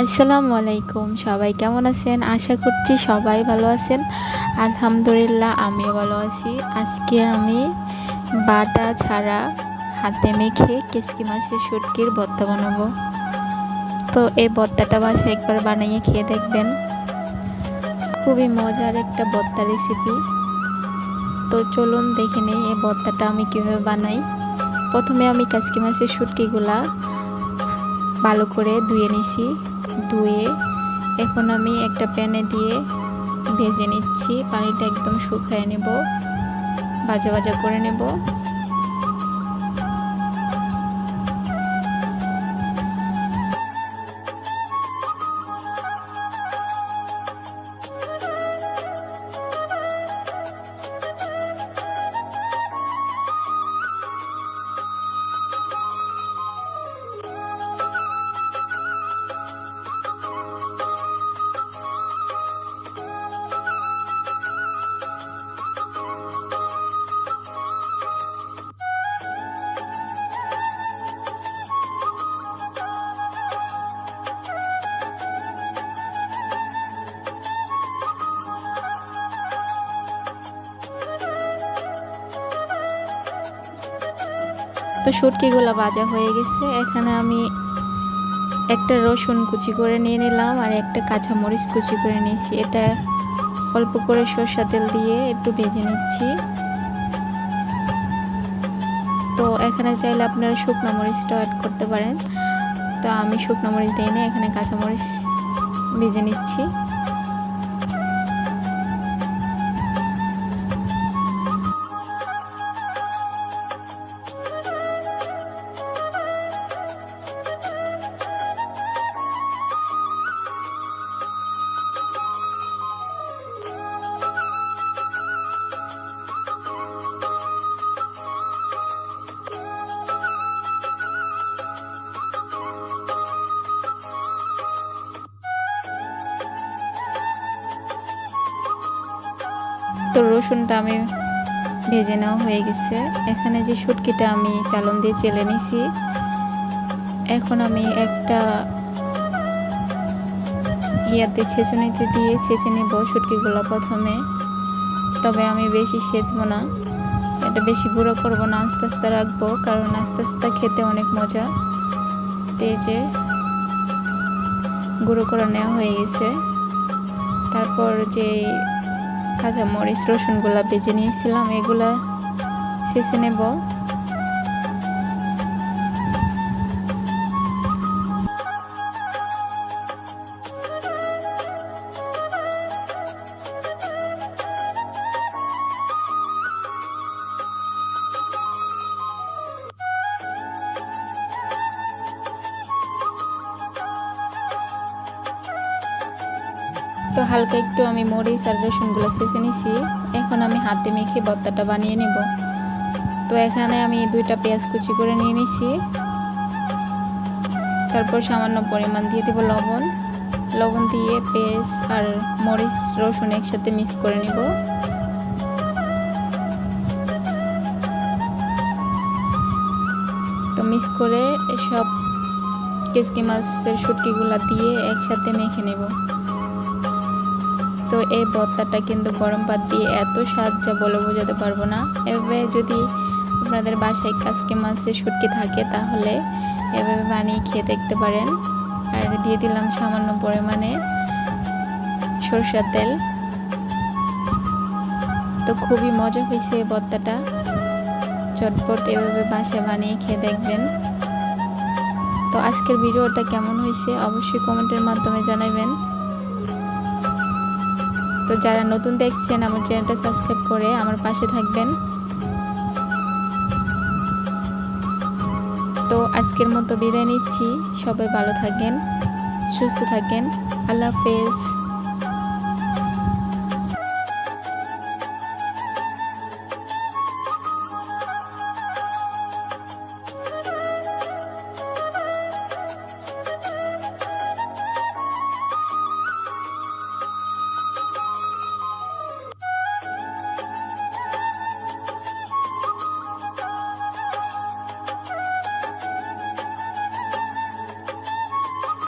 আসসালামু আলাইকুম। সবাই কেমন আছেন? আশা করছি সবাই ভালো আছেন। আলহামদুলিল্লাহ, আমিও ভালো আছি। আজকে আমি বাটা ছাড়া হাতে মেখে কেসকি মাছের শুটকির ভর্তা বানাবো। তো এই ভর্তাটা বাসায় একবার বানিয়ে খেয়ে দেখবেন। খুবই মজার একটা ভর্তা রেসিপি তো চলুন দেখে নিই এই ভর্তাটা আমি কীভাবে বানাই। প্রথমে আমি কাসকি মাছের শুটকিগুলা ভালো করে ধুয়ে নিছি। ধুয়ে এখন আমি একটা প্যানে দিয়ে ভেজে নিচ্ছি। পানিটা একদম শুকায় নেব। ভাজা ভাজা করে নেব। তো শুটকিগুলো ভাজা হয়ে গেছে। এখানে আমি একটা রসুন কুচি করে নিয়ে নিলাম আর একটা কাঁচা মরিচ কুচি করে নিয়েছি। এটা অল্প করে সর্ষা তেল দিয়ে একটু ভেজে নিচ্ছি। তো এখানে চাইলে আপনারা শুকনো মরিচটাও অ্যাড করতে পারেন। তো আমি শুকনো মরিচ দিই না এখানে কাঁচা মরিচ ভেজে নিচ্ছি। তো রসুনটা আমি ভেজে নেওয়া হয়ে গেছে। এখানে যে শুটকিটা আমি চালন দিয়ে চেলে নিছি, এখন আমি একটা ইয়াতে ছেঁচুনিতে দিয়ে ছেঁচে নেব শুটকিগুলো প্রথমে। তবে আমি বেশি সেচবো না, এটা বেশি গুঁড়ো করব না, আস্তে আস্তে রাখব, কারণ আস্তে আস্তে খেতে অনেক মজা। তেজে গুঁড়ো করে নেওয়া হয়ে গেছে। তারপর যে কাঁচা মরিচ রসুনগুলা বেজে নিয়েছিলাম এগুলা ছেঁচে নেব। তো হালকা একটু আমি মরিচ আর রসুনগুলো ছেঁচে নিছি। এখন আমি হাতে মেখে ভর্তাটা বানিয়ে নেব। তো এখানে আমি দুইটা পেঁয়াজ কুচি করে নিয়ে নিছি। তারপর সামান্য পরিমাণ দিয়ে দেব লবণ। লবণ দিয়ে পেঁয়াজ আর মরিচ, রসুন একসাথে মিক্স করে নিব। তো মিক্স করে সব কেসকি মাছের শুটকিগুলা দিয়ে একসাথে মেখে নেব। তো এই ভর্তাটা কিন্তু গরম ভাত দিয়ে এত স্বাদ যা বলে বোঝাতে পারব না। এভাবে যদি আপনাদের বাসায় কাজকে মাছের শুটকি থাকে, তাহলে এভাবে বানিয়ে খেয়ে দেখতে পারেন। আর দিয়ে দিলাম সামান্য পরিমাণে সরষের তেল। তো খুবই মজা হয়েছে এই ভর্তাটা চটপট এভাবে বাসায় বানিয়ে খেয়ে দেখবেন। তো আজকের ভিডিওটা কেমন হয়েছে অবশ্যই কমেন্টের মাধ্যমে জানাবেন। তো যারা নতুন দেখছেন, আমার চ্যানেলটা সাবস্ক্রাইব করে আমার পাশে থাকবেন। তো আজকের মতো বিদায় নিচ্ছি। সবাই ভালো থাকেন, সুস্থ থাকেন। আল্লাহ হাফেজ।